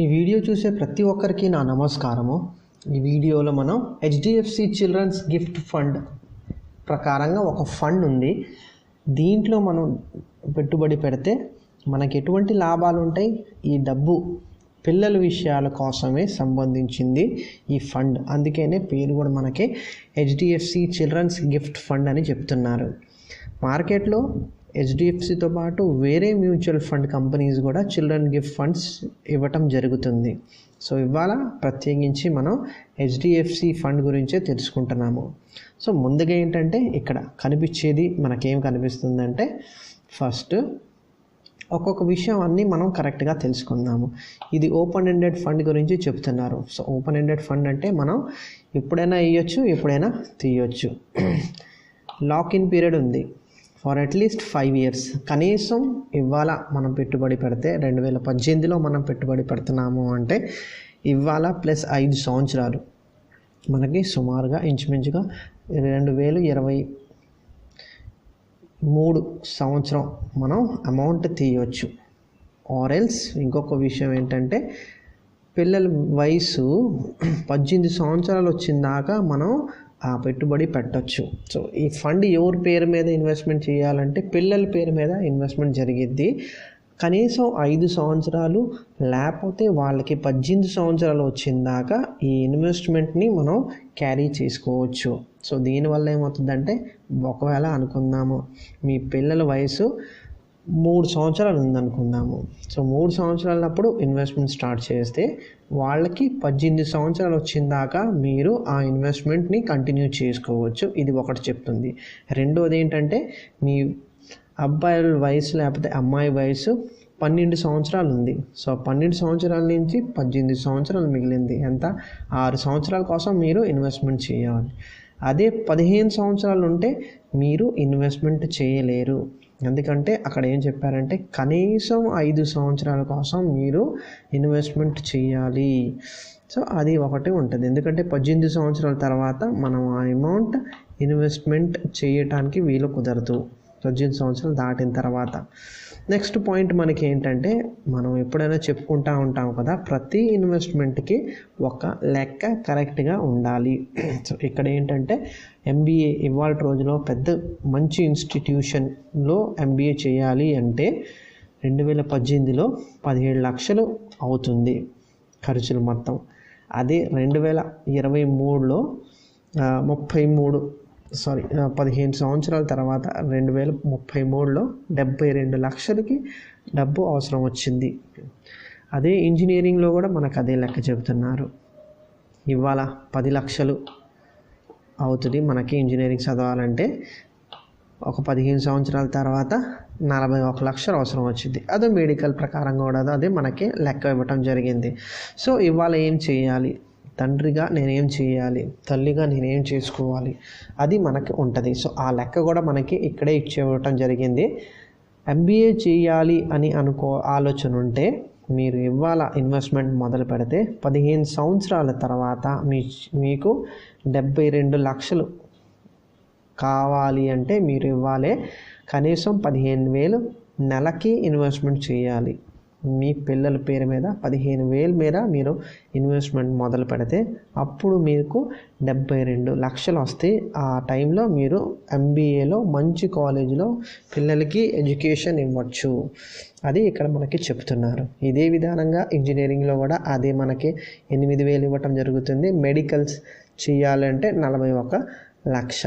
ఈ వీడియో చూసే ప్రతి ఒక్కరికి నా నమస్కారము. ఈ వీడియోలో మనం హెచ్డిఎఫ్సి చిల్డ్రన్స్ గిఫ్ట్ ఫండ్ ప్రకారంగా ఒక ఫండ్ ఉంది. దీంట్లో మనం పెట్టుబడి పెడితే మనకి ఎటువంటి లాభాలు ఉంటాయి? ఈ డబ్బు పిల్లల విషయాల కోసమే సంబంధించింది ఈ ఫండ్ అందుకనే పేరు కూడా మనకి హెచ్డిఎఫ్సి చిల్డ్రన్స్ గిఫ్ట్ ఫండ్ అని చెప్తున్నారు. మార్కెట్లో హెచ్డిఎఫ్సితో పాటు వేరే మ్యూచువల్ ఫండ్ కంపెనీస్ కూడా చిల్డ్రన్ గిఫ్ట్ ఫండ్స్ ఇవ్వటం జరుగుతుంది. సో ఇవాళ ప్రత్యేకించి మనం హెచ్డిఎఫ్సి ఫండ్ గురించే తెలుసుకుంటున్నాము. సో ముందుగా ఏంటంటే ఇక్కడ కనిపించేది మనకేం కనిపిస్తుందంటే ఫస్ట్ ఒక్కొక్క విషయం అన్నీ మనం కరెక్ట్గా తెలుసుకుందాము. ఇది ఓపెన్ ఎండెడ్ ఫండ్ గురించి చెప్తున్నారు. సో ఓపెన్ ఎండెడ్ ఫండ్ అంటే మనం ఎప్పుడైనా ఇవ్వచ్చు ఎప్పుడైనా తీయొచ్చు. లాక్ ఇన్ పీరియడ్ ఉంది. For at least five years కనీసం ఇవాళ మనం పెట్టుబడి పెడితే రెండు వేల పద్దెనిమిదిలో మనం పెట్టుబడి పెడుతున్నాము అంటే ఇవాళ ప్లస్ ఐదు సంవత్సరాలు. మనకి సుమారుగా ఇంచుమించుగా రెండు వేలు ఇరవై మూడు సంవత్సరం మనం అమౌంట్ తీయవచ్చు ఆరెల్స్ ఇంకొక విషయం ఏంటంటే పిల్లల వయసు పద్దెనిమిది సంవత్సరాలు వచ్చిందాక మనం పెట్టుబడి పెట్టచ్చు. సో ఈ ఫండ్ ఎవరి పేరు మీద ఇన్వెస్ట్మెంట్ చేయాలంటే పిల్లల పేరు మీద ఇన్వెస్ట్మెంట్ జరిగిద్ది. కనీసం ఐదు సంవత్సరాలు లేకపోతే వాళ్ళకి పద్దెనిమిది సంవత్సరాలు వచ్చిందాక ఈ ఇన్వెస్ట్మెంట్ని మనం క్యారీ చేసుకోవచ్చు. సో దీనివల్ల ఏమవుతుందంటే ఒకవేళ అనుకుందాము మీ పిల్లల వయసు మూడు సంవత్సరాలు ఉందనుకుందాము. సో మూడు సంవత్సరాలప్పుడు ఇన్వెస్ట్మెంట్ స్టార్ట్ చేస్తే వాళ్ళకి పద్దెనిమిది సంవత్సరాలు వచ్చిందాక మీరు ఆ ఇన్వెస్ట్మెంట్ని కంటిన్యూ చేసుకోవచ్చు. ఇది ఒకటి చెప్తుంది. రెండోది ఏంటంటే మీ అబ్బాయిల వయసు లేకపోతే అమ్మాయి వయసు పన్నెండు సంవత్సరాలు ఉంది. సో పన్నెండు సంవత్సరాల నుంచి పద్దెనిమిది సంవత్సరాలు మిగిలింది. ఎంత? ఆరు సంవత్సరాల కోసం మీరు ఇన్వెస్ట్మెంట్ చేయాలి. అదే పదిహేను సంవత్సరాలు ఉంటే మీరు ఇన్వెస్ట్మెంట్ చేయలేరు. ఎందుకంటే అక్కడ ఏం చెప్పారంటే కనీసం ఐదు సంవత్సరాల కోసం మీరు ఇన్వెస్ట్మెంట్ చేయాలి. సో అది ఒకటి ఉంటుంది. ఎందుకంటే పద్దెనిమిది సంవత్సరాల తర్వాత మనం ఆ అమౌంట్ ఇన్వెస్ట్మెంట్ చేయటానికి వీలు కుదరదు. పద్దెనిమిది సంవత్సరాలు దాటిన తర్వాత. నెక్స్ట్ పాయింట్ మనకి ఏంటంటే మనం ఎప్పుడైనా చెప్పుకుంటూ ఉంటాం కదా ప్రతి ఇన్వెస్ట్మెంట్కి ఒక లెక్క కరెక్ట్గా ఉండాలి. సో ఇక్కడ ఏంటంటే ఎంబీఏ ఇవాళ రోజులో పెద్ద మంచి ఇన్స్టిట్యూషన్లో ఎంబీఏ చేయాలి అంటే రెండు వేల పద్దెనిమిదిలో పదిహేడు లక్షలు అవుతుంది ఖర్చులు మొత్తం. అదే రెండు వేల ఇరవై మూడులో ముప్పై మూడు సారీ పదిహేను సంవత్సరాల తర్వాత రెండు వేల ముప్పై మూడులో డెబ్బై రెండు లక్షలకి డబ్బు అవసరం వచ్చింది. అదే ఇంజనీరింగ్లో కూడా మనకు అదే లెక్క చెబుతున్నారు. ఇవాళ పది లక్షలు అవుతుంది మనకి ఇంజనీరింగ్ చదవాలంటే. ఒక పదిహేను సంవత్సరాల తర్వాత నలభై ఒక లక్షలు అవసరం వచ్చింది. అదే మెడికల్ ప్రకారం కూడా అదే మనకి లెక్క ఇవ్వటం జరిగింది. సో ఇవాళ ఏం చేయాలి? తండ్రిగా నేనేం చేయాలి? తల్లిగా నేనేం చేసుకోవాలి? అది మనకి ఉంటుంది. సో ఆ లెక్క కూడా మనకి ఇక్కడే ఇచ్చేవటం జరిగింది. ఎంబీఏ చేయాలి అని అనుకో ఆలోచన ఉంటే మీరు ఇవాళ ఇన్వెస్ట్మెంట్ మొదలు పెడితే పదిహేను సంవత్సరాల తర్వాత మీ మీకు డెబ్బై రెండు లక్షలు కావాలి అంటే మీరు ఇవ్వాలి. కనీసం పదిహేను వేలు నెలకి ఇన్వెస్ట్మెంట్ చేయాలి. మీ పిల్లల పేరు మీద పదిహేను వేల మీద మీరు ఇన్వెస్ట్మెంట్ మొదలు పెడితే అప్పుడు మీకు డెబ్బై రెండు లక్షలు వస్తే ఆ టైంలో మీరు ఎంబీఏలో మంచి కాలేజీలో పిల్లలకి ఎడ్యుకేషన్ ఇవ్వచ్చు. అది ఇక్కడ మనకి చెప్తున్నారు. ఇదే విధానంగా ఇంజనీరింగ్లో కూడా అదే మనకి ఎనిమిది వేలు ఇవ్వటం జరుగుతుంది. మెడికల్స్ చేయాలంటే నలభై ఒక లక్ష.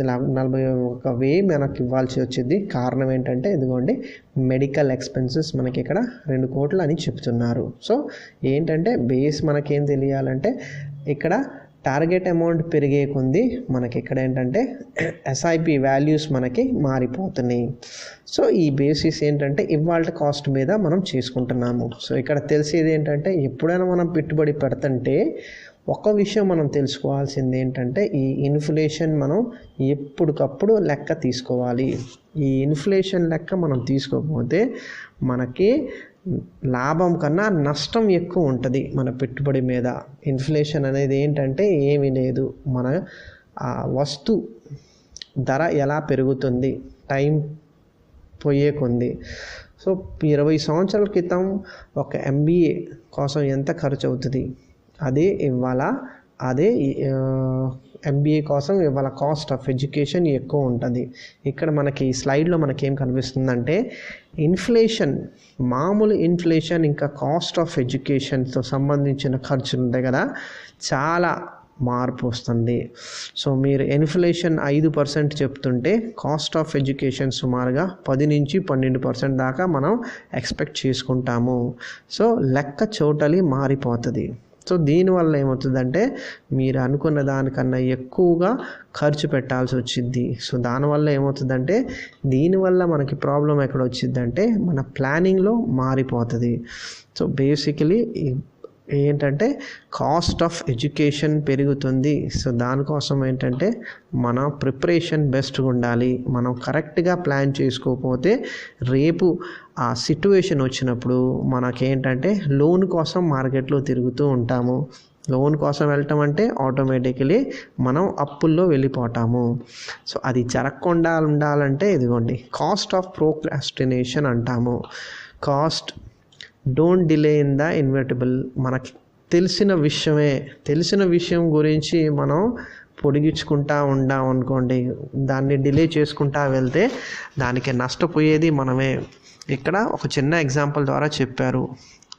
నలభై ఒక వెయ్యి మనకి ఇవ్వాల్సి వచ్చింది. కారణం ఏంటంటే ఇదిగోండి మెడికల్ ఎక్స్పెన్సెస్ మనకి ఇక్కడ రెండు కోట్లు అని చెప్తున్నారు. సో ఏంటంటే బేస్ మనకేం తెలియాలంటే ఇక్కడ టార్గెట్ అమౌంట్ పెరిగే కొంది మనకి ఇక్కడ ఏంటంటే ఎస్ఐపి వాల్యూస్ మనకి మారిపోతున్నాయి. సో ఈ బేసిస్ ఏంటంటే ఇవాళ కాస్ట్ మీద మనం చేసుకుంటున్నాము. సో ఇక్కడ తెలిసేది ఏంటంటే ఎప్పుడైనా మనం పెట్టుబడి పెడుతుంటే ఒక విషయం మనం తెలుసుకోవాల్సింది ఏంటంటే ఈ ఇన్ఫ్లేషన్ మనం ఎప్పటికప్పుడు లెక్క తీసుకోవాలి. ఈ ఇన్ఫ్లేషన్ లెక్క మనం తీసుకోకపోతే మనకి లాభం కన్నా నష్టం ఎక్కువ ఉంటుంది మన పెట్టుబడి మీద. ఇన్ఫ్లేషన్ అనేది ఏంటంటే ఏమీ లేదు. మన వస్తు ధర ఎలా పెరుగుతుంది? టైం పోయే కొంది. సో ఇరవై సంవత్సరాల క్రితం ఒక ఎంబీఏ కోసం ఎంత ఖర్చు అవుతుంది అదే ఇవాళ అదే ఎంబీఏ కోసం ఇవాళ కాస్ట్ ఆఫ్ ఎడ్యుకేషన్ ఎక్కువ ఉంటుంది. ఇక్కడ మనకి స్లైడ్లో మనకి ఏం కనిపిస్తుందంటే ఇన్ఫ్లేషన్ మామూలు ఇన్ఫ్లేషన్ ఇంకా కాస్ట్ ఆఫ్ ఎడ్యుకేషన్తో సంబంధించిన ఖర్చులు ఉంటాయి కదా చాలా మార్పు వస్తుంది. సో మీరు ఇన్ఫ్లేషన్ ఐదు పర్సెంట్ చెప్తుంటే కాస్ట్ ఆఫ్ ఎడ్యుకేషన్ సుమారుగా పది నుంచి పన్నెండు పర్సెంట్ దాకా మనం ఎక్స్పెక్ట్ చేసుకుంటాము. సో లెక్క చోటలి మారిపోతుంది. సో దీనివల్ల ఏమవుతుందంటే మీరు అనుకున్న దానికన్నా ఎక్కువగా ఖర్చు పెట్టాల్సి వచ్చింది సో దానివల్ల ఏమవుతుందంటే దీనివల్ల మనకి ప్రాబ్లం ఎక్కడ వచ్చిందంటే మన ప్లానింగ్లో మారిపోతుంది. సో బేసికలీ ఏంటంటే కాస్ట్ ఆఫ్ ఎడ్యుకేషన్ పెరుగుతుంది. సో దానికోసం ఏంటంటే మన ప్రిపరేషన్ బెస్ట్గా ఉండాలి. మనం కరెక్ట్గా ప్లాన్ చేసుకోకపోతే రేపు ఆ సిట్యువేషన్ వచ్చినప్పుడు మనకేంటంటే లోన్ కోసం మార్కెట్లో తిరుగుతూ ఉంటాము. లోన్ కోసం వెళ్ళటం అంటే ఆటోమేటికలీ మనం అప్పుల్లో వెళ్ళిపోతాము. సో అది జరగకుండా ఉండాలంటే ఇదిగోండి కాస్ట్ ఆఫ్ ప్రోక్రాస్టినేషన్ అంటాము. Cost don't delay in the inevitable మనకి తెలిసిన విషయమే తెలిసిన విషయం గురించి మనం పొడిగించుకుంటా ఉండాం అనుకోండి దాన్ని డిలే చేసుకుంటా వెళ్తే దానికి నష్టపోయేది మనమే. ఇక్కడ ఒక చిన్న ఎగ్జాంపుల్ ద్వారా చెప్పారు.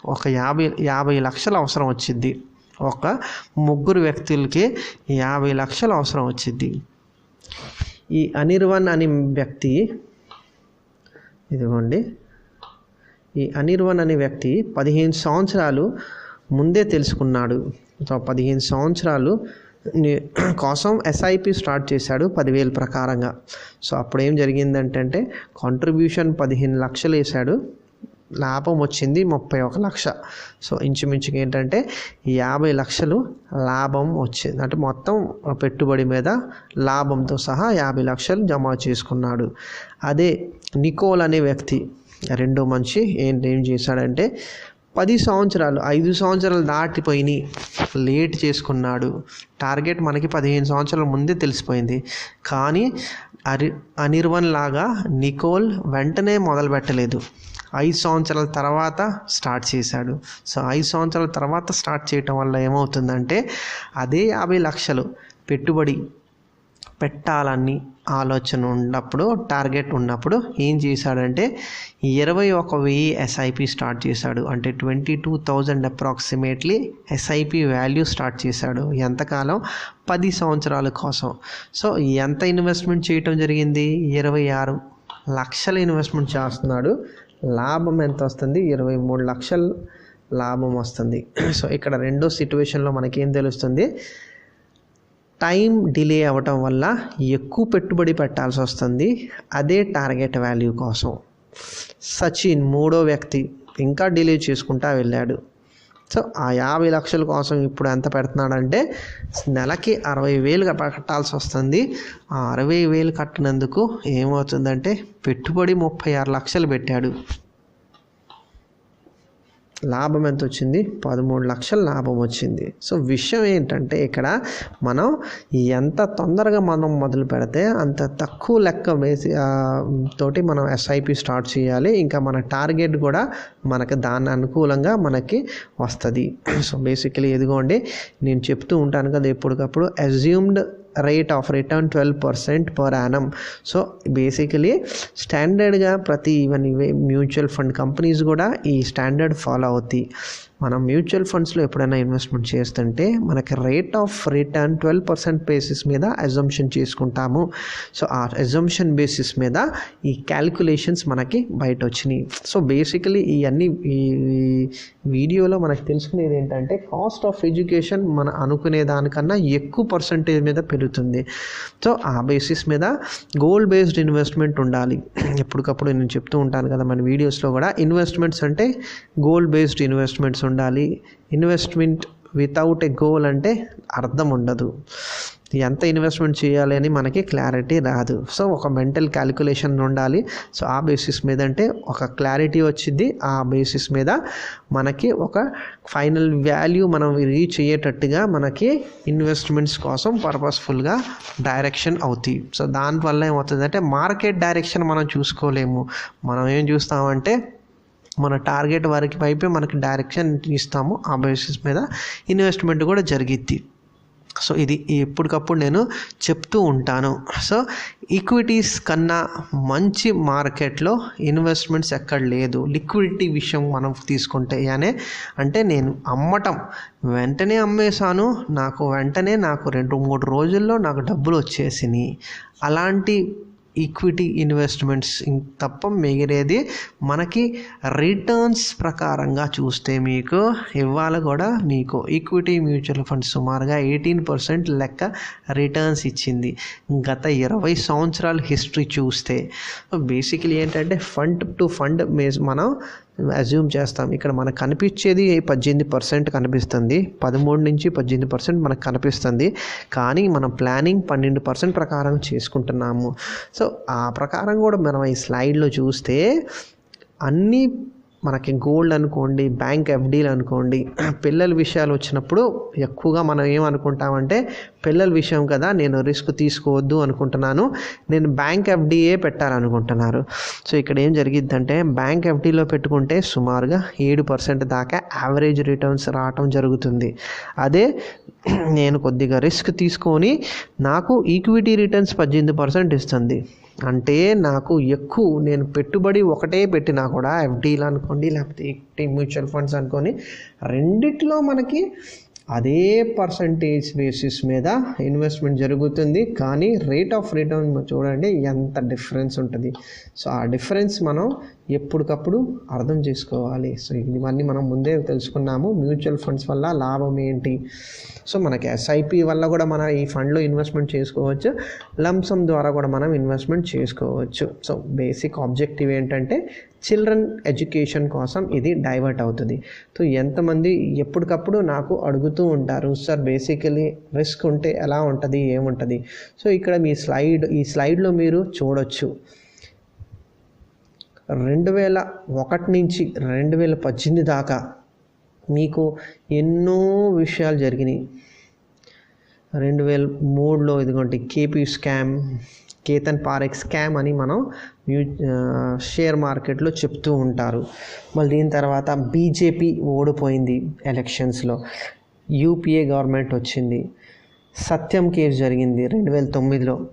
ఒక యాభై యాభై లక్షలు అవసరం వచ్చింది. ఒక ముగ్గురు వ్యక్తులకి యాభై లక్షలు అవసరం వచ్చింది. ఈ అనిర్వన్ అనే వ్యక్తి ఇదిగోండి. ఈ అనిర్వన్ అనే వ్యక్తి పదిహేను సంవత్సరాలు ముందే తెలుసుకున్నాడు. పదిహేను సంవత్సరాలు కోసం ఎస్ఐపి స్టార్ట్ చేశాడు పదివేల ప్రకారంగా. సో అప్పుడు ఏం జరిగిందంటే కాంట్రిబ్యూషన్ పదిహేను లక్షలు వేశాడు. లాభం వచ్చింది ముప్పై ఒక లక్ష. సో ఇంచుమించుగా ఏంటంటే యాభై లక్షలు లాభం వచ్చింది. అంటే మొత్తం పెట్టుబడి మీద లాభంతో సహా యాభై లక్షలు జమ చేసుకున్నాడు. అదే నికోల్ అనే వ్యక్తి రెండో మనిషి ఏంటి ఏం చేశాడంటే పది సంవత్సరాలు ఐదు సంవత్సరాలు దాటిపోయినాయి. లేట్ చేసుకున్నాడు. టార్గెట్ మనకి పదిహేను సంవత్సరాల ముందే తెలిసిపోయింది. కానీ అరి అనిర్వన్ లాగా నికోల్ వెంటనే మొదలు పెట్టలేదు. ఐదు సంవత్సరాల తర్వాత స్టార్ట్ చేశాడు. సో ఐదు సంవత్సరాల తర్వాత స్టార్ట్ చేయటం వల్ల ఏమవుతుందంటే అదే యాభై లక్షలు పెట్టుబడి పెట్టాలని ఆలోచన ఉన్నప్పుడు టార్గెట్ ఉన్నప్పుడు ఏం చేశాడంటే ఇరవై ఒక వెయ్యి ఎస్ఐపి స్టార్ట్ చేశాడు. అంటే twenty two thousand approximately SIP value start చేశాడు. ఎంతకాలం? పది సంవత్సరాల కోసం. సో ఎంత ఇన్వెస్ట్మెంట్ చేయటం జరిగింది? ఇరవై ఆరు లక్షల ఇన్వెస్ట్మెంట్ చేస్తున్నాడు. లాభం ఎంత వస్తుంది? ఇరవై మూడు లక్షల లాభం వస్తుంది. సో ఇక్కడ రెండో సిట్యువేషన్లో మనకేం తెలుస్తుంది? టైం డిలే అవ్వటం వల్ల ఎక్కువ పెట్టుబడి పెట్టాల్సి వస్తుంది. అదే టార్గెట్ వాల్యూ కోసం. సచిన్ మూడో వ్యక్తి ఇంకా డిలే చేసుకుంటా వెళ్ళాడు. సో ఆ యాభై లక్షల కోసం ఇప్పుడు ఎంత పెడుతున్నాడంటే నెలకి అరవై వేలు కట్టాల్సి వస్తుంది. ఆ అరవై వేలు కట్టినందుకు ఏమవుతుందంటే పెట్టుబడి ముప్పై ఆరు లక్షలు పెట్టాడు. లాభం ఎంత వచ్చింది? పదమూడు లక్షల లాభం వచ్చింది. సో విషయం ఏంటంటే ఇక్కడ మనం ఎంత తొందరగా మనం మొదలు పెడితే అంత తక్కువ లెక్క వేసి తోటి మనం ఎస్ఐపి స్టార్ట్ చేయాలి. ఇంకా మన టార్గెట్ కూడా మనకు దాని అనుకూలంగా మనకి వస్తుంది. సో బేసికలీ ఎదుగోండి నేను చెప్తూ ఉంటాను కదా ఎప్పటికప్పుడు assumed rate of return twelve percent per annum so basically స్టాండర్డ్గా ప్రతి ఈవెన్ ఇవే మ్యూచువల్ ఫండ్ కంపెనీస్ కూడా ఈ స్టాండర్డ్ ఫాలో అవుతాయి. మనం మ్యూచువల్ ఫండ్స్లో ఎప్పుడైనా ఇన్వెస్ట్మెంట్ చేస్తుంటే మనకి rate of return twelve percent basis మీద అజంప్షన్ చేసుకుంటాము. సో ఆ అజంప్షన్ బేసిస్ మీద ఈ క్యాలిక్యులేషన్స్ మనకి బయట వచ్చినాయి. సో బేసికలీ ఇవన్నీ ఈ వీడియోలో మనకు తెలుసుకునేది ఏంటంటే కాస్ట్ ఆఫ్ ఎడ్యుకేషన్ మన అనుకునే దానికన్నా ఎక్కువ పర్సంటేజ్ మీద పెరుగుతుంది. సో ఆ బేసిస్ మీద గోల్డ్ బేస్డ్ ఇన్వెస్ట్మెంట్ ఉండాలి. ఎప్పటికప్పుడు నేను చెప్తూ ఉంటాను కదా మన వీడియోస్లో కూడా ఇన్వెస్ట్మెంట్స్ అంటే గోల్డ్ బేస్డ్ ఇన్వెస్ట్మెంట్స్ ఉండాలి. ఇన్వెస్ట్మెంట్ వితౌట్ ఎ గోల్ అంటే అర్థం ఉండదు. ఎంత ఇన్వెస్ట్మెంట్ చేయాలి అని మనకి క్లారిటీ రాదు. సో ఒక మెంటల్ క్యాలిక్యులేషన్ ఉండాలి. సో ఆ బేసిస్ మీద అంటే ఒక క్లారిటీ వచ్చింది. ఆ బేసిస్ మీద మనకి ఒక ఫైనల్ వాల్యూ మనం రీచ్ అయ్యేటట్టుగా మనకి ఇన్వెస్ట్మెంట్స్ కోసం పర్పస్ఫుల్గా డైరెక్షన్ అవుతాయి. సో దానివల్ల ఏమవుతుందంటే మార్కెట్ డైరెక్షన్ మనం చూసుకోలేము. మనం ఏం చూస్తామంటే మన టార్గెట్ వరకు వైపే మనకి డైరెక్షన్ ఇస్తాము ఆ బేసిస్ మీద ఇన్వెస్ట్మెంట్ కూడా జరిగిద్ది. సో ఇది ఎప్పటికప్పుడు నేను చెప్తూ ఉంటాను. సో ఈక్విటీస్ కన్నా మంచి మార్కెట్లో ఇన్వెస్ట్మెంట్స్ ఎక్కడ లేదు. లిక్విడిటీ విషయం మనం తీసుకుంటే అనే అంటే నేను అమ్మటం. వెంటనే అమ్మేశాను. నాకు వెంటనే నాకు రెండు మూడు రోజుల్లో నాకు డబ్బులు వచ్చేసినాయి. అలాంటి ఈక్విటీ ఇన్వెస్ట్మెంట్స్ తప్ప మిగిలేది మనకి రిటర్న్స్ ప్రకారంగా చూస్తే మీకు ఇవాళ కూడా మీకు ఈక్విటీ మ్యూచువల్ ఫండ్ సుమారుగా ఎయిటీన్ పర్సెంట్ లెక్క రిటర్న్స్ ఇచ్చింది. గత ఇరవై సంవత్సరాల హిస్టరీ చూస్తే. బేసికలీ ఏంటంటే ఫండ్ టు ఫండ్ మేజ్ మనం అజ్యూమ్ చేస్తాం. ఇక్కడ మనకు కనిపించేది పద్దెనిమిది పర్సెంట్ కనిపిస్తుంది. పదమూడు నుంచి పద్దెనిమిది పర్సెంట్ మనకు కనిపిస్తుంది. కానీ మనం ప్లానింగ్ పన్నెండు పర్సెంట్ ప్రకారం చేసుకుంటున్నాము. సో ఆ ప్రకారం కూడా మనం ఈ స్లైడ్లో చూస్తే అన్నీ మనకి గోల్డ్ అనుకోండి బ్యాంక్ ఎఫ్డీలు అనుకోండి పిల్లల విషయాలు వచ్చినప్పుడు ఎక్కువగా మనం ఏమనుకుంటామంటే పిల్లల విషయం కదా నేను రిస్క్ తీసుకోవద్దు అనుకుంటున్నాను నేను బ్యాంక్ ఎఫ్డీఏ పెట్టాలనుకుంటున్నారు. సో ఇక్కడ ఏం జరిగిద్దంటే బ్యాంక్ ఎఫ్డీలో పెట్టుకుంటే సుమారుగా ఏడు పర్సెంట్ దాకా యావరేజ్ రిటర్న్స్ రావటం జరుగుతుంది. అదే నేను కొద్దిగా రిస్క్ తీసుకొని నాకు ఈక్విటీ రిటర్న్స్ పద్దెనిమిది పర్సెంట్ ఇస్తుంది. అంటే నాకు ఎక్కువ నేను పెట్టుబడి ఒకటే పెట్టినా కూడా ఎఫ్డీలు అనుకోండి లేకపోతే ఈక్విటీ మ్యూచువల్ ఫండ్స్ అనుకోని రెండిట్లో మనకి అదే పర్సంటేజ్ బేసిస్ మీద ఇన్వెస్ట్మెంట్ జరుగుతుంది. కానీ రేట్ ఆఫ్ రిటర్న్ చూడండి ఎంత డిఫరెన్స్ ఉంటుంది. సో ఆ డిఫరెన్స్ మనం ఎప్పటికప్పుడు అర్థం చేసుకోవాలి. సో ఇవన్నీ మనం ముందే తెలుసుకున్నాము. మ్యూచువల్ ఫండ్స్ వల్ల లాభం ఏంటి? సో మనకి ఎస్ఐపి వల్ల కూడా మనం ఈ ఫండ్లో ఇన్వెస్ట్మెంట్ చేసుకోవచ్చు. లంసమ్ ద్వారా కూడా మనం ఇన్వెస్ట్మెంట్ చేసుకోవచ్చు. సో బేసిక్ ఆబ్జెక్టివ్ ఏంటంటే చిల్డ్రన్ ఎడ్యుకేషన్ కోసం ఇది డైవర్ట్ అవుతుంది. సో ఎంతమంది ఎప్పటికప్పుడు నాకు అడుగుతూ ఉంటారు సార్ బేసికలీ రిస్క్ ఉంటే ఎలా ఉంటుంది ఏముంటుంది? సో ఇక్కడ మీ స్లైడ్ ఈ స్లైడ్లో మీరు చూడొచ్చు. రెండు వేల ఒకటి నుంచి రెండు వేల పద్దెనిమిది దాకా మీకు ఎన్నో విషయాలు జరిగినాయి. రెండు వేల మూడులో ఇదిగోండి KP scam Ketan Parekh scam అని మనం మ్యూ షేర్ మార్కెట్లో చెప్తూ ఉంటారు. మళ్ళీ దీని తర్వాత బీజేపీ ఓడిపోయింది ఎలక్షన్స్లో. యూపీఏ గవర్నమెంట్ వచ్చింది. సత్యం కేసు జరిగింది రెండు వేల తొమ్మిదిలో.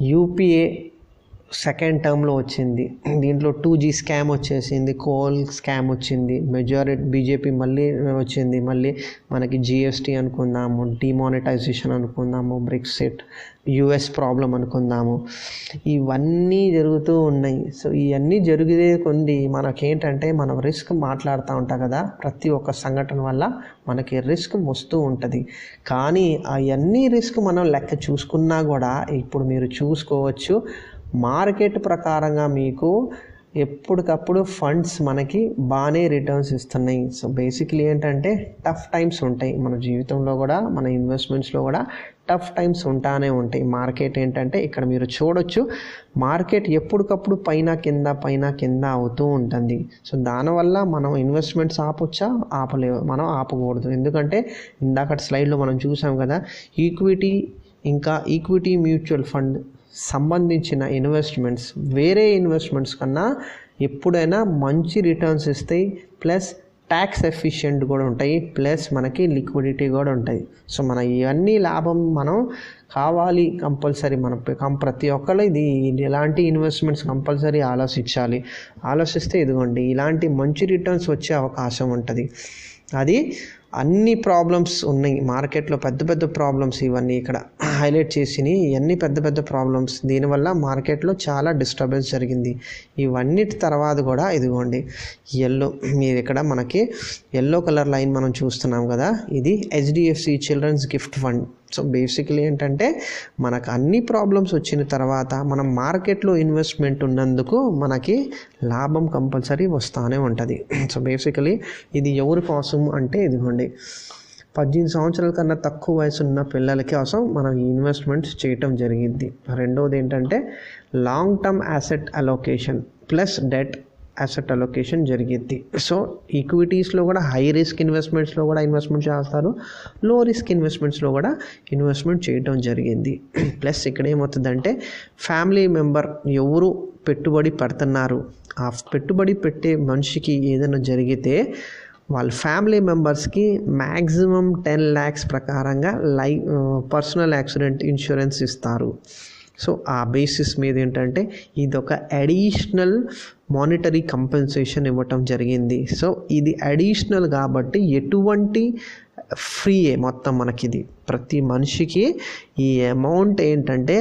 యూపీఏ సెకండ్ టర్మ్లో వచ్చింది. దీంట్లో టూ జీ స్కామ్ వచ్చేసింది కోల్ స్కామ్ వచ్చింది మెజారిటీ బీజేపీ మళ్ళీ వచ్చింది. మళ్ళీ మనకి జిఎస్టీ అనుకుందాము డిమానిటైజేషన్ అనుకుందాము బ్రెక్సిట్ యుఎస్ ప్రాబ్లం అనుకుందాము. ఇవన్నీ జరుగుతూ ఉన్నాయి. సో ఇవన్నీ జరిగే కొన్ని మనకేంటంటే మనం రిస్క్ మాట్లాడుతూ ఉంటాం కదా ప్రతి ఒక్క సంఘటన వల్ల మనకి రిస్క్ వస్తూ ఉంటుంది. కానీ అవన్నీ రిస్క్ మనం లెక్క చూసుకున్నా కూడా ఇప్పుడు మీరు చూసుకోవచ్చు మార్కెట్ ప్రకారంగా మీకు ఎప్పటికప్పుడు ఫండ్స్ మనకి బాగానే రిటర్న్స్ ఇస్తున్నాయి. సో బేసిక్లీ ఏంటంటే టఫ్ టైమ్స్ ఉంటాయి. మన జీవితంలో కూడా మన ఇన్వెస్ట్మెంట్స్లో కూడా టఫ్ టైమ్స్ ఉంటానే ఉంటాయి. మార్కెట్ ఏంటంటే ఇక్కడ మీరు చూడొచ్చు మార్కెట్ ఎప్పటికప్పుడు పైన కింద పైన కింద అవుతూ ఉంటుంది. సో దానివల్ల మనం ఇన్వెస్ట్మెంట్స్ ఆపొచ్చా? ఆపలేవు. మనం ఆపకూడదు. ఎందుకంటే ఇందాక స్లైడ్లో మనం చూసాం కదా ఈక్విటీ ఇంకా ఈక్విటీ మ్యూచువల్ ఫండ్ సంబంధించిన ఇన్వెస్ట్మెంట్స్ వేరే ఇన్వెస్ట్మెంట్స్ కన్నా ఎప్పుడైనా మంచి రిటర్న్స్ ఇస్తాయి ప్లస్ ట్యాక్స్ ఎఫిషియెంట్ కూడా ఉంటాయి ప్లస్ మనకి లిక్విడిటీ కూడా ఉంటాయి. సో మన ఇవన్నీ లాభం మనం కావాలి కంపల్సరీ మనం ప్రతి ఒక్కళ్ళు ఇది ఇలాంటి ఇన్వెస్ట్మెంట్స్ కంపల్సరీ ఆలోచించాలి. ఆలోచిస్తే ఇదిగోండి ఇలాంటి మంచి రిటర్న్స్ వచ్చే అవకాశం ఉంటుంది. అది అన్ని ప్రాబ్లమ్స్ ఉన్నాయి. మార్కెట్లో పెద్ద పెద్ద ప్రాబ్లమ్స్ ఇవన్నీ ఇక్కడ హైలైట్ చేసినవి. ఇవన్నీ పెద్ద పెద్ద ప్రాబ్లమ్స్ దీనివల్ల మార్కెట్లో చాలా డిస్టర్బెన్స్ జరిగింది. ఇవన్నిటి తర్వాత కూడా ఇదిగోండి ఎల్లో మీరు ఇక్కడ మనకి ఎల్లో కలర్ లైన్ మనం చూస్తున్నాం కదా. ఇది HDFC children's gift fund so basically ఏంటంటే మనకు అన్ని ప్రాబ్లమ్స్ వచ్చిన తర్వాత మనం మార్కెట్లో ఇన్వెస్ట్మెంట్ ఉన్నందుకు మనకి లాభం కంపల్సరీ వస్తూనే ఉంటుంది. సో బేసికలీ ఇది ఎవరి కోసం అంటే ఇదిగోండి. పద్దెనిమిది సంవత్సరాల కన్నా తక్కువ వయసు ఉన్న పిల్లల కోసం మనం ఇన్వెస్ట్మెంట్స్ చేయటం జరిగింది రెండవది ఏంటంటే long term asset allocation plus debt asset allocation జరిగిద్ది. సో ఈక్విటీస్లో కూడా హై రిస్క్ ఇన్వెస్ట్మెంట్స్లో కూడా ఇన్వెస్ట్మెంట్ చేస్తారు. లో రిస్క్ ఇన్వెస్ట్మెంట్స్లో కూడా ఇన్వెస్ట్మెంట్ చేయడం జరిగింది. ప్లస్ ఇక్కడ ఏమవుతుందంటే ఫ్యామిలీ మెంబర్ ఎవరు పెట్టుబడి పెడుతున్నారు? ఆ పెట్టుబడి పెట్టే మనిషికి ఏదైనా జరిగితే వాళ్ళ ఫ్యామిలీ మెంబర్స్కి మ్యాక్సిమం టెన్ ల్యాక్స్ ప్రకారంగా లై పర్సనల్ యాక్సిడెంట్ ఇన్సూరెన్స్ ఇస్తారు. సో ఆ బేసిస్ మీద ఏంటంటే ఇది ఒక అడిషనల్ మానిటరీ కంపెన్సేషన్ ఇవ్వటం జరిగింది. సో ఇది అడిషనల్ కాబట్టి ఎటువంటి ఫ్రీయే మొత్తం మనకిది. ప్రతి మనిషికి ఈ అమౌంట్ ఏంటంటే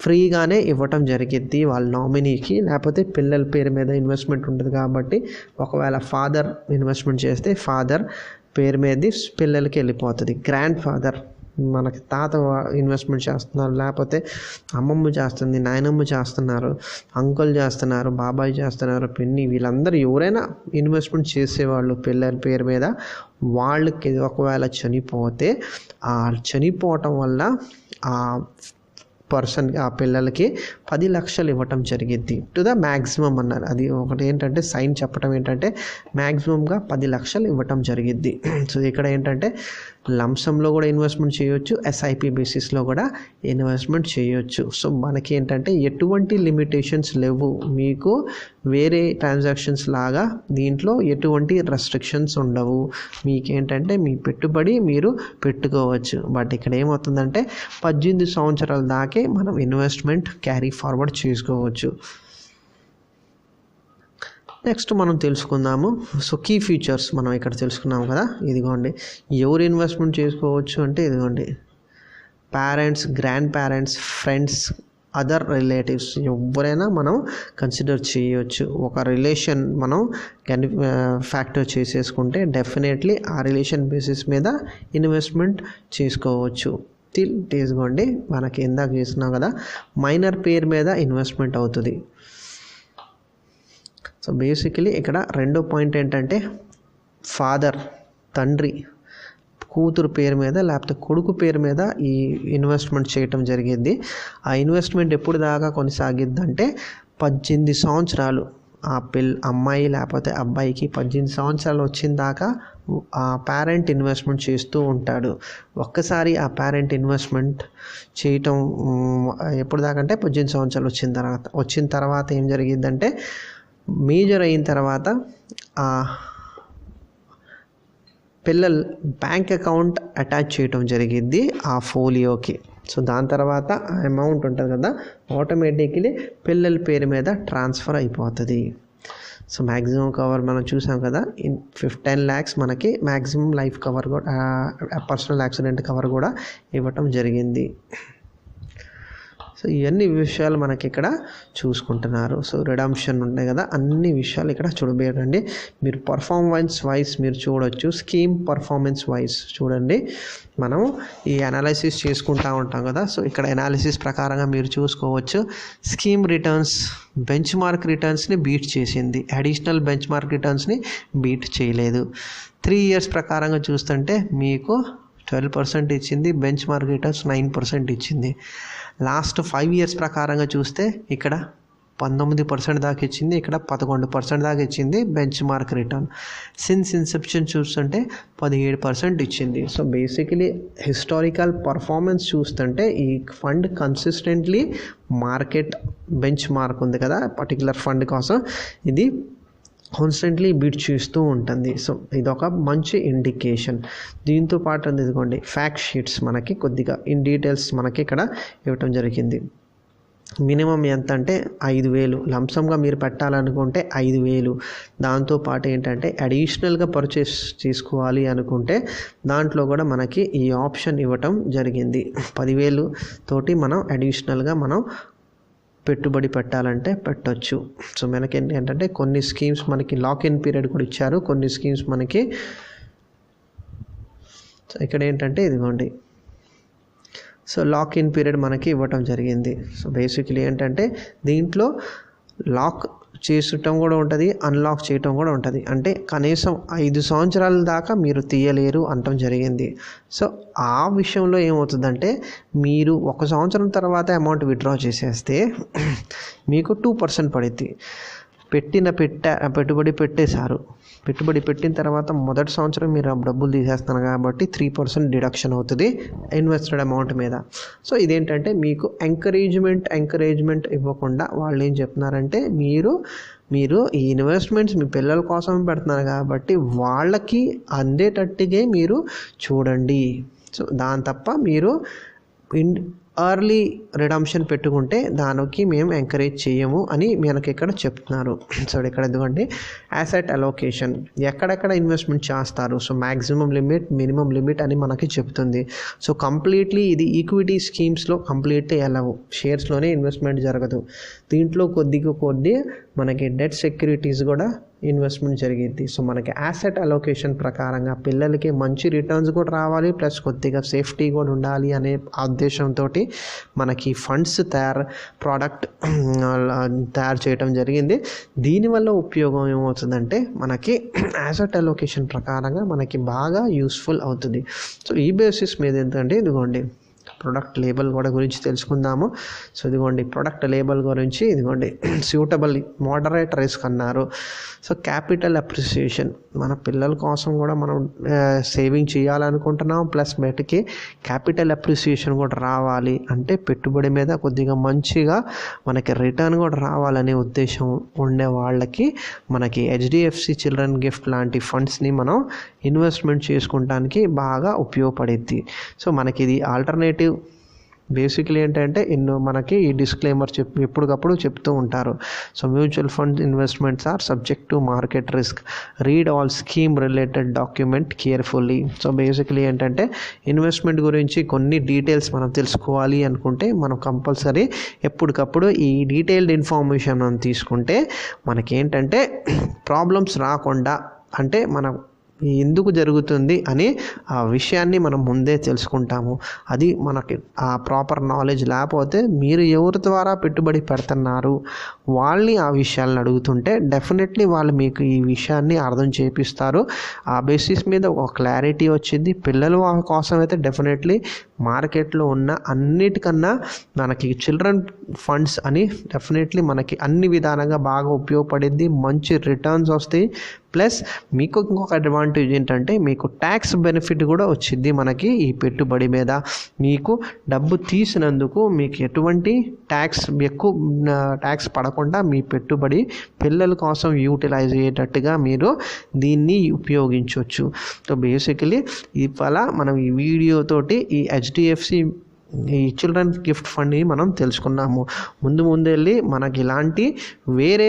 ఫ్రీగానే ఇవ్వటం జరిగిద్ది వాళ్ళ నామినీకి లేకపోతే పిల్లల పేరు మీద ఇన్వెస్ట్మెంట్ ఉంటుంది కాబట్టి ఒకవేళ ఫాదర్ ఇన్వెస్ట్మెంట్ చేస్తే ఫాదర్ పేరు మీద పిల్లలకి వెళ్ళిపోతుంది. గ్రాండ్ ఫాదర్ మనకి తాత ఇన్వెస్ట్మెంట్ చేస్తున్నారు. లేకపోతే అమ్మమ్మ చేస్తుంది నాయనమ్మ చేస్తున్నారు అంకుల్ చేస్తున్నారు బాబాయ్ చేస్తున్నారు పిన్ని వీళ్ళందరూ ఎవరైనా ఇన్వెస్ట్మెంట్ చేసేవాళ్ళు పిల్లల పేరు మీద వాళ్ళకి ఒకవేళ చనిపోతే ఆ చనిపోవటం వల్ల ఆ పర్సన్ ఆ పిల్లలకి పది లక్షలు ఇవ్వటం జరిగిద్ది టు ద మ్యాక్సిమం అన్నారు. అది ఒకటి ఏంటంటే సైన్ చెప్పడం ఏంటంటే మ్యాక్సిమంగా పది లక్షలు ఇవ్వటం జరిగిద్ది సో ఇక్కడ ఏంటంటే లంసంలో కూడా ఇన్వెస్ట్మెంట్ చేయొచ్చు ఎస్ఐపి బేసిస్లో కూడా ఇన్వెస్ట్మెంట్ చేయొచ్చు. సో మనకి ఏంటంటే ఎటువంటి లిమిటేషన్స్ లేవు. మీకు వేరే ట్రాన్సాక్షన్స్ లాగా దీంట్లో ఎటువంటి రెస్ట్రిక్షన్స్ ఉండవు. మీకేంటంటే మీ పెట్టుబడి మీరు పెట్టుకోవచ్చు. బట్ ఇక్కడ ఏమవుతుందంటే పద్దెనిమిది సంవత్సరాల దాకే మనం ఇన్వెస్ట్మెంట్ క్యారీ ఫార్వర్డ్ చేసుకోవచ్చు. నెక్స్ట్ మనం తెలుసుకుందాము. సో కీ ఫీచర్స్ మనం ఇక్కడ తెలుసుకున్నాం కదా? ఇదిగోండి. ఎవరు ఇన్వెస్ట్మెంట్ చేసుకోవచ్చు అంటే ఇదిగోండి. Parents grandparents friends other relatives ఎవరైనా మనం కన్సిడర్ చేయవచ్చు ఒక రిలేషన్ మనం కని ఫ్యాక్టర్ uh, చేసేసుకుంటే డెఫినెట్లీ ఆ రిలేషన్ బేసిస్ మీద ఇన్వెస్ట్మెంట్ చేసుకోవచ్చు. స్టిల్ తీసుకోండి మనకి ఇందాక చేసినా కదా మైనర్ పేరు మీద ఇన్వెస్ట్మెంట్ అవుతుంది. సో బేసికలీ ఇక్కడ రెండో పాయింట్ ఏంటంటే ఫాదర్ తండ్రి కూతురు పేరు మీద లేకపోతే కొడుకు పేరు మీద ఈ ఇన్వెస్ట్మెంట్ చేయటం జరిగింది. ఆ ఇన్వెస్ట్మెంట్ ఎప్పుడు దాకా కొనసాగిద్దంటే పద్దెనిమిది సంవత్సరాలు. ఆ పిల్ అమ్మాయి లేకపోతే అబ్బాయికి పద్దెనిమిది సంవత్సరాలు వచ్చిన దాకా ఆ పేరెంట్ ఇన్వెస్ట్మెంట్ చేస్తూ ఉంటాడు. ఒక్కసారి ఆ పేరెంట్ ఇన్వెస్ట్మెంట్ చేయటం ఎప్పుడు దాకా అంటే పద్దెనిమిది సంవత్సరాలు వచ్చిన తర్వాత వచ్చిన తర్వాత ఏం జరిగిందంటే మేజర్ అయిన తర్వాత ఆ పిల్లల బ్యాంక్ అకౌంట్ అటాచ్ చేయటం జరిగింది ఆ ఫోలియోకి. సో దాని తర్వాత ఆ అమౌంట్ ఉంటుంది కదా ఆటోమేటిక్లీ పిల్లల పేరు మీద ట్రాన్స్ఫర్ అయిపోతుంది. సో మ్యాక్సిమం కవర్ మనం చూసాం కదా ఇన్ ఫిఫ్టీన్ ల్యాక్స్ మనకి మ్యాక్సిమం లైఫ్ కవర్ కూడా పర్సనల్ యాక్సిడెంట్ కవర్ కూడా ఇవ్వటం జరిగింది. సో ఇవన్నీ విషయాలు మనకి ఇక్కడ చూసుకుంటున్నారు. సో రిడమ్షన్ ఉంటాయి కదా అన్ని విషయాలు ఇక్కడ చూడబోయండి మీరు పర్ఫార్మెన్స్ వైజ్ మీరు చూడొచ్చు స్కీమ్ పర్ఫార్మెన్స్ వైజ్ చూడండి. మనం ఈ అనాలిసిస్ చేసుకుంటూ ఉంటాం కదా సో ఇక్కడ అనాలిసిస్ ప్రకారంగా మీరు చూసుకోవచ్చు. స్కీమ్ రిటర్న్స్ బెంచ్ మార్క్ రిటర్న్స్ని బీట్ చేసింది. అడిషనల్ బెంచ్ మార్క్ రిటర్న్స్ని బీట్ చేయలేదు. త్రీ ఇయర్స్ ప్రకారంగా చూస్తుంటే మీకు ట్వెల్వ్ పర్సెంట్ ఇచ్చింది benchmark returns nine percent ఇచ్చింది. లాస్ట్ ఫైవ్ ఇయర్స్ ప్రకారంగా చూస్తే ఇక్కడ పంతొమ్మిది పర్సెంట్ దాకా ఇచ్చింది ఇక్కడ పదకొండు పర్సెంట్ దాకా ఇచ్చింది benchmark return since inception చూస్తుంటే పదిహేడు పర్సెంట్ ఇచ్చింది. సో బేసికలీ హిస్టారికల్ పర్ఫార్మెన్స్ చూస్తుంటే ఈ fund consistently market benchmark ఉంది కదా పర్టికులర్ ఫండ్ కోసం. ఇది కాన్స్టెంట్లీ బీట్ చేస్తూ ఉంటుంది. సో ఇది ఒక మంచి ఇండికేషన్ దీంతో పాటు ఇదిగోండి ఫ్యాక్ట్ షీట్స్ మనకి కొద్దిగా ఇన్ డీటెయిల్స్ మనకి ఇక్కడ ఇవ్వటం జరిగింది. మినిమం ఎంత అంటే ఐదు వేలు. లంసంగా మీరు పెట్టాలనుకుంటే ఐదు వేలు. దాంతోపాటు ఏంటంటే అడిషనల్గా పర్చేస్ చేసుకోవాలి అనుకుంటే దాంట్లో కూడా మనకి ఈ ఆప్షన్ ఇవ్వటం జరిగింది. పదివేలు తోటి మనం అడిషనల్గా మనం పెట్టుబడి పెట్టాలంటే పెట్టొచ్చు. సో మనకి ఏంటంటే కొన్ని స్కీమ్స్ మనకి లాక్ ఇన్ పీరియడ్ కూడా ఇచ్చారు. కొన్ని స్కీమ్స్ మనకి సో ఇక్కడ ఏంటంటే ఇదిగోండి. సో లాక్ ఇన్ పీరియడ్ మనకి ఇవ్వటం జరిగింది. సో బేసిక్లీ ఏంటంటే దీంట్లో లాక్ చేసుకోవటం కూడా ఉంటుంది అన్లాక్ చేయటం కూడా ఉంటుంది. అంటే కనీసం ఐదు సంవత్సరాల దాకా మీరు తీయలేరు అనటం జరిగింది. సో ఆ విషయంలో ఏమవుతుందంటే మీరు ఒక సంవత్సరం తర్వాత అమౌంట్ విత్డ్రా చేసేస్తే మీకు టూ పర్సెంట్ పడుద్ది. పెట్టిన పెట్ట పెట్టుబడి పెట్టేశారు. పెట్టుబడి పెట్టిన తర్వాత మొదటి సంవత్సరం మీరు ఆ డబ్బులు తీసేస్తున్నారు కాబట్టి త్రీ పర్సెంట్ డిడక్షన్ అవుతుంది ఇన్వెస్టెడ్ అమౌంట్ మీద. సో ఇదేంటంటే మీకు ఎంకరేజ్మెంట్ ఎంకరేజ్మెంట్ ఇవ్వకుండా వాళ్ళు ఏం చెప్తున్నారంటే మీరు మీరు ఈ ఇన్వెస్ట్మెంట్స్ మీ పిల్లల కోసం పెడుతున్నారు కాబట్టి వాళ్ళకి అందేటట్టుగా మీరు చూడండి. సో దాని తప్ప మీరు అర్లీ రిడమ్షన్ పెట్టుకుంటే దానికి మేము ఎంకరేజ్ చేయము అని మనకి ఇక్కడ చెప్తున్నారు. సో ఇక్కడ ఎందుకంటే యాసెట్ అలోకేషన్ ఎక్కడెక్కడ ఇన్వెస్ట్మెంట్ చేస్తారు? So maximum limit minimum limit అని మనకి చెప్తుంది. సో కంప్లీట్లీ ఇది ఈక్విటీ స్కీమ్స్లో కంప్లీట్లీ వెళ్ళవు షేర్స్లోనే ఇన్వెస్ట్మెంట్ జరగదు. దీంట్లో కొద్దిగా కొద్ది మనకి డెట్ సెక్యూరిటీస్ కూడా ఇన్వెస్ట్మెంట్ జరిగింది. సో మనకి యాసెట్ అలోకేషన్ ప్రకారంగా పిల్లలకి మంచి రిటర్న్స్ కూడా రావాలి ప్లస్ కొద్దిగా సేఫ్టీ కూడా ఉండాలి అనే ఆ ఉద్దేశంతో మనకి ఫండ్స్ తయారు ప్రోడక్ట్ తయారు చేయడం జరిగింది. దీనివల్ల ఉపయోగం ఏమవుతుందంటే మనకి యాసెట్ అలోకేషన్ ప్రకారంగా మనకి బాగా యూస్ఫుల్ అవుతుంది. సో ఈ బేసిస్ మీద ఏంటంటే ఇదిగోండి. ప్రొడక్ట్ లేబుల్ కూడా గురించి తెలుసుకుందాము. సో ఇదిగోండి ప్రొడక్ట్ లేబుల్ గురించి ఇదిగోండి సూటబుల్ మోడరేట్ రిస్క్ అన్నారు. సో క్యాపిటల్ అప్రిసియేషన్ మన పిల్లల కోసం కూడా మనం సేవింగ్ చేయాలనుకుంటున్నాం. ప్లస్ బయటకి క్యాపిటల్ అప్రిసియేషన్ కూడా రావాలి. అంటే పెట్టుబడి మీద కొద్దిగా మంచిగా మనకి రిటర్న్ కూడా రావాలనే ఉద్దేశం ఉండే వాళ్ళకి మనకి హెచ్డిఎఫ్సి చిల్డ్రన్ గిఫ్ట్ లాంటి ఫండ్స్ని మనం ఇన్వెస్ట్మెంట్ చేసుకోవడానికి బాగా ఉపయోగపడుద్ది. సో మనకి ఇది ఆల్టర్నేటివ్ బేసిక్లీ ఏంటంటే ఎన్నో మనకి ఈ డిస్క్లైమర్ చెప్ ఎప్పటికప్పుడు చెప్తూ ఉంటారు. So mutual fund investments are subject to market risk read all scheme related document carefully so basically ఏంటంటే ఇన్వెస్ట్మెంట్ గురించి కొన్ని డీటెయిల్స్ మనం తెలుసుకోవాలి అనుకుంటే మనం కంపల్సరీ ఎప్పటికప్పుడు ఈ డీటెయిల్డ్ ఇన్ఫర్మేషన్ మనం తీసుకుంటే మనకేంటంటే ప్రాబ్లమ్స్ రాకుండా అంటే మనం ఎందుకు జరుగుతుంది అని ఆ విషయాన్ని మనం ముందే తెలుసుకుంటాము. అది మనకి ఆ ప్రాపర్ నాలెడ్జ్ లేకపోతే మీరు ఎవరి ద్వారా పెట్టుబడి పెడుతున్నారు? వాళ్ళని ఆ విషయాలను అడుగుతుంటే డెఫినెట్లీ వాళ్ళు మీకు ఈ విషయాన్ని అర్థం చేపిస్తారు. ఆ బేసిస్ మీద ఒక క్లారిటీ వచ్చింది. పిల్లల కోసం అయితే డెఫినెట్లీ మార్కెట్లో ఉన్న అన్నిటికన్నా మనకి చిల్డ్రన్ ఫండ్స్ అని డెఫినెట్లీ మనకి అన్ని విధానంగా బాగా ఉపయోగపడింది మంచి రిటర్న్స్ వస్తాయి. ప్లస్ మీకు ఇంకొక అడ్వాంటేజ్ ఏంటంటే మీకు ట్యాక్స్ బెనిఫిట్ కూడా వచ్చింది మనకి ఈ పెట్టుబడి మీద. మీకు డబ్బు తీసినందుకు మీకు ఎటువంటి ట్యాక్స్ ఎక్కువ ట్యాక్స్ పడకుండా మీ పెట్టుబడి పిల్లల కోసం యూటిలైజ్ అయ్యేటట్టుగా మీరు దీన్ని ఉపయోగించవచ్చు సో బేసికలీ ఇవాళ మనం ఈ వీడియోతోటి ఈ హెచ్డిఎఫ్సి ఈ చిల్డ్రన్ గిఫ్ట్ ఫండ్ని మనం తెలుసుకున్నాము. ముందు ముందు వెళ్ళి మనకి ఇలాంటి వేరే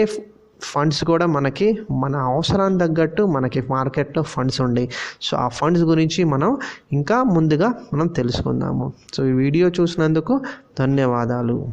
ఫండ్స్ కూడా మనకి మన అవసరానికి తగ్గట్టు మనకి మార్కెట్లో ఫండ్స్ ఉన్నాయి సో ఆ ఫండ్స్ గురించి మనం ఇంకా ముందుగా మనం తెలుసుకుందాము. సో ఈ వీడియో చూసినందుకు ధన్యవాదాలు.